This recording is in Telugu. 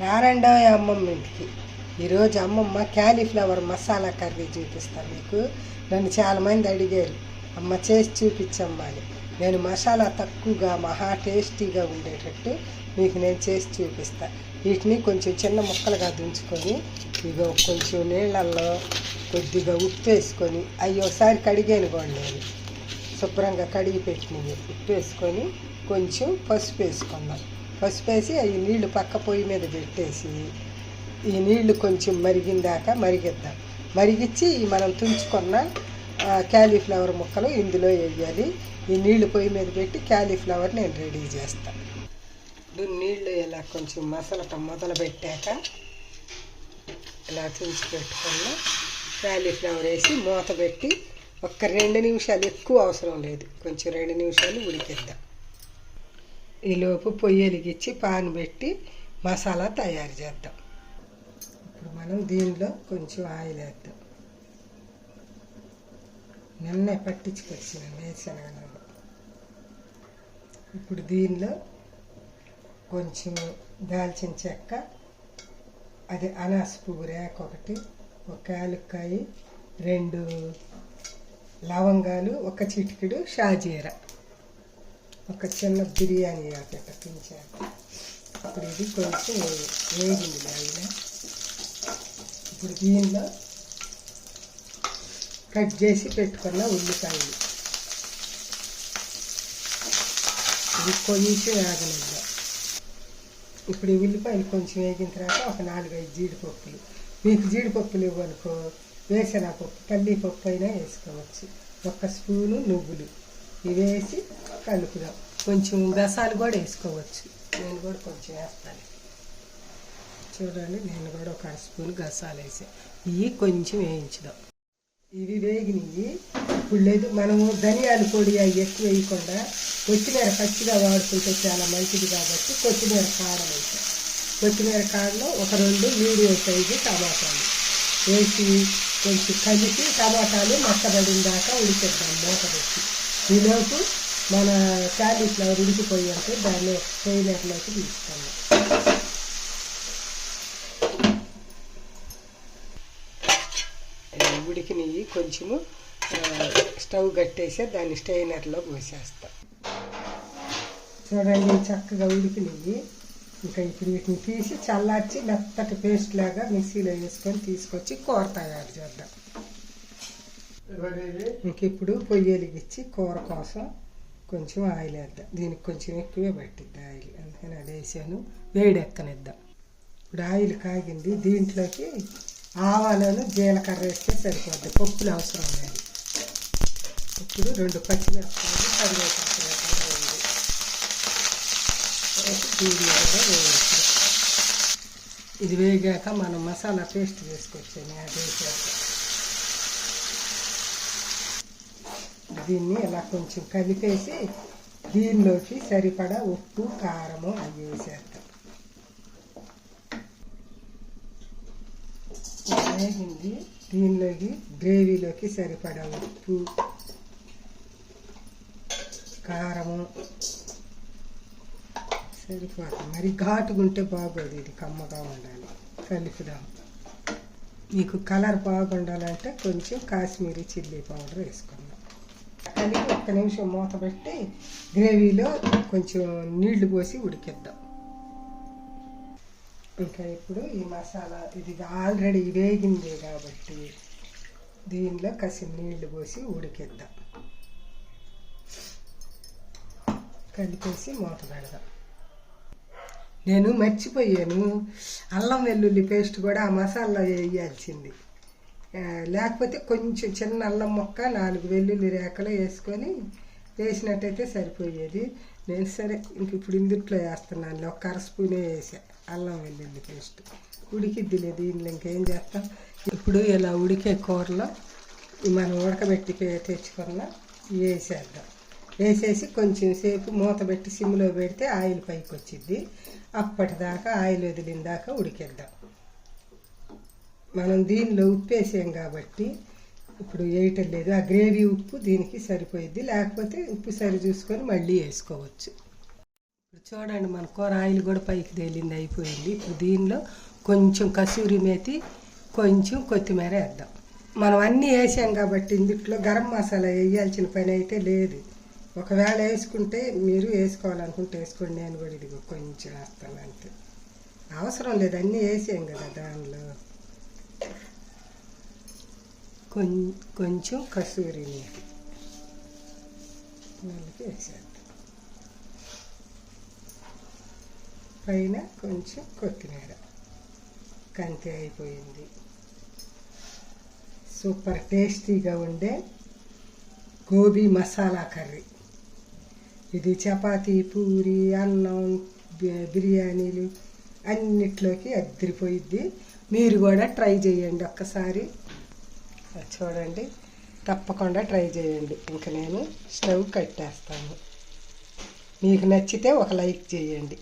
రారండో అమ్మమ్మ ఇంటికి. ఈరోజు అమ్మమ్మ క్యాలీఫ్లవర్ మసాలా కర్రీ చూపిస్తాను మీకు. నన్ను చాలామంది అడిగారు అమ్మ చేసి చూపించమ్మా అని నేను మసాలా తక్కువగా మహా టేస్టీగా ఉండేటట్టు మీకు నేను చేసి చూపిస్తా. వీటిని కొంచెం చిన్న ముక్కలుగా దించుకొని ఇగో కొంచెం నీళ్ళల్లో కొద్దిగా ఉప్పు వేసుకొని అవి ఒకసారి కడిగాను కూడా నేను. శుభ్రంగా కడిగి పెట్టినవి. ఉప్పు వేసుకొని కొంచెం పసుపు వేసుకుందాం. పసుపు వేసి అవి నీళ్ళు పక్క పొయ్యి మీద పెట్టేసి ఈ నీళ్ళు కొంచెం మరిగిందాక మరిగిద్దాం. మరిగించి మనం తుంచుకున్న క్యాలీఫ్లవర్ ముక్కలు ఇందులో వేయాలి. ఈ నీళ్ళు పొయ్యి మీద పెట్టి క్యాలీఫ్లవర్ నేను రెడీ చేస్తాను ఇప్పుడు నీళ్ళు ఇలా కొంచెం మసలటం మొదలు పెట్టాక ఇలా తుంచి పెట్టుకున్న క్యాలీఫ్లవర్ వేసి మూత పెట్టి ఒక్క రెండు నిమిషాలు ఎక్కువ అవసరం లేదు. కొంచెం రెండు నిమిషాలు ఉడికిద్దాం. ఈలోపు పొయ్యి వెలిగించి పాన్ పెట్టి మసాలా తయారు చేద్దాం. ఇప్పుడు మనం దీనిలో కొంచెం ఆయిల్ వేద్దాం. నిన్నే పట్టించుకొచ్చిన వేరుశనగ ఇప్పుడు దీనిలో కొంచెం దాల్చిన చెక్క అది అనాస పువ్వు రేక ఒకటి ఒక యాలక్కాయ రెండు లవంగాలు ఒక చిటికెడు షాజీరా. ఒక చిన్న బిర్యానీ ఆకెట్ పెంచాను ఇప్పుడు ఇది కొంచెం వేగింది ఆయన ఇప్పుడు దీనిలో కట్ చేసి పెట్టుకున్న ఉల్లిపాయలు. ఇది కొంచెం వేగనిద్దాం ఇప్పుడు ఈ ఉల్లిపాయలు కొంచెం వేగిన తర్వాత ఒక నాలుగైదు జీడిపప్పులు. మీకు జీడిపప్పులు ఇవ్వనుకో వేసనపప్పు పల్లీపప్పు అయినా వేసుకోవచ్చు. ఒక స్పూను నువ్వులు. ఇవి వేసి కలుపుదాం. కొంచెం గసాలు కూడా వేసుకోవచ్చు. నేను కూడా కొంచెం వేస్తాను. చూడండి నేను కూడా ఒక స్పూన్ గసాలు వేసాను ఇవి కొంచెం వేయించుదాం. ఇవి వేగినవి. ఇప్పుడు లేదు మనము ధనియాల పొడి అవి ఎక్కువ వేయకుండా కొత్తిమీర పచ్చిగా వాడుకుంటే చాలా మంచిది కాబట్టి కొత్తిమీర కారం వేసాం కొత్తిమీర కారంలో ఒక రెండు మీడియం సైజు టమాటాలు వేసి కొంచెం కలిపి టమాటాలు మక్కబడిన దాకా ఉడికేద్దాం మూత పెట్టి. ఈలోపు మన క్యాలీఫ్లవర్ ఉడికిపోయి ఉంటే దాన్ని ట్రైనర్లోకి తీసుకుందాం ఇవి ఉడికినవి కొంచెము స్టవ్ కట్టేసి దాన్ని స్టైనర్లో పోసేస్తాం. చూడండి చక్కగా ఉడికినవి. ఇంకా ఇప్పుడు వీటిని తీసి చల్లార్చి మెత్తటి పేస్ట్ లాగా మిక్సీలో వేసుకొని తీసుకొచ్చి కూర తయారు చేద్దాం. ఇంక ఇప్పుడు పొయ్యి వెలిగించి కూర కోసం కొంచెం ఆయిల్ వేద్దాం. దీనికి కొంచెం ఎక్కువే పట్టిద్ది ఆయిల్. అందుకని అది వేసాను. వేడెక్కనిద్దాం. ఇప్పుడు ఆయిల్ కాగింది. దీంట్లోకి ఆవాలను జీలకర్ర వేస్తే సరిపోద్ది. పప్పులు అవసరం లేదు. ఇప్పుడు రెండు పచ్చిమిరపకాయలు కరివేపాకు వేయండి. కూడా ఇది వేగాక మనం మసాలా పేస్ట్ చేసుకొచ్చాను అది వేసేస్తాం దీన్ని ఇలా కొంచెం కలిపేసి దీనిలోకి సరిపడా ఉప్పు కారము అవి వేసేస్తాం వేగింది దీనిలోకి గ్రేవీలోకి సరిపడా ఉప్పు కారము సరిపోతుంది. మరి ఘాటుగా ఉంటే బాగోదు ఇది కమ్మగా ఉండాలి. కలుపుదాం. మీకు కలర్ బాగుండాలంటే కొంచెం కాశ్మీరీ చిల్లీ పౌడర్ వేసుకోండి. ఒక్క నిమిషం మూత పెట్టి గ్రేవీలో కొంచెం నీళ్ళు పోసి ఉడికిద్దాం. ఇంకా ఇప్పుడు ఈ మసాలా ఇది ఆల్రెడీ వేగింది కాబట్టి దీనిలో కసి నీళ్ళు పోసి ఉడికిద్దాం. కలిపేసి మూత పెడదాం. నేను మర్చిపోయాను. అల్లం వెల్లుల్లి పేస్ట్ కూడా ఆ మసాలా వేయాల్సింది. లేకపోతే కొంచెం చిన్న అల్లం మొక్క నాలుగు వెల్లుల్లి రేఖలు వేసుకొని వేసినట్టయితే సరిపోయేది. నేను సరే ఇంక ఇప్పుడు ఇందుట్లో వేస్తున్నాను ఒక అర స్పూనే వేసా అల్లం వెల్లుల్లి పేస్ట్. ఉడికిద్దిలే దీనిలో ఇంకేం చేస్తాం? ఇప్పుడు ఇలా ఉడికే కూరలో మనం ఉడకబెట్టి తెచ్చుకున్న వేసేద్దాం. వేసేసి కొంచెం సేపు మూత పెట్టి సిమ్లో పెడితే ఆయిల్ పైకి వచ్చింది అప్పటిదాకా ఆయిల్ వదిలిన దాకా ఉడికేద్దాం. మనం దీనిలో ఉప్పు వేసాం కాబట్టి ఇప్పుడు వేయటం లేదు. ఆ గ్రేవీ ఉప్పు దీనికి సరిపోయిద్ది. లేకపోతే ఉప్పు సరి చూసుకొని మళ్ళీ వేసుకోవచ్చు. ఇప్పుడు చూడండి మన కూర ఆయిల్ కూడా పైకి తేలింది అయిపోయింది. ఇప్పుడు దీనిలో కొంచెం కసూరి మేతి కొంచెం కొత్తిమీర వేద్దాం. మనం అన్నీ వేసాం కాబట్టి ఇందుట్లో గరం మసాలా వేయాల్సిన పని అయితే లేదు. ఒకవేళ వేసుకుంటే మీరు వేసుకోవాలనుకుంటే వేసుకోండి. నేను కూడా ఇదిగో కొంచెం వేస్తాను అంతే. అవసరం లేదు అన్నీ వేసాం కదా దానిలో. కొంచెం కసూరి మేతి నలిపి వేసేద్దాం పైన కొంచెం కొత్తిమీర. కంతి అయిపోయింది. సూపర్ టేస్టీగా ఉండే గోబీ మసాలా కర్రీ. ఇది చపాతీ పూరి అన్నం బి- బిర్యానీలు అన్నిట్లోకి అద్దరిపోయిద్ది. మీరు కూడా ట్రై చేయండి ఒక్కసారి. చూడండి. తప్పకుండా ట్రై చేయండి. ఇంకా నేను స్టవ్ కట్టేస్తాను. మీకు నచ్చితే ఒక లైక్ చేయండి.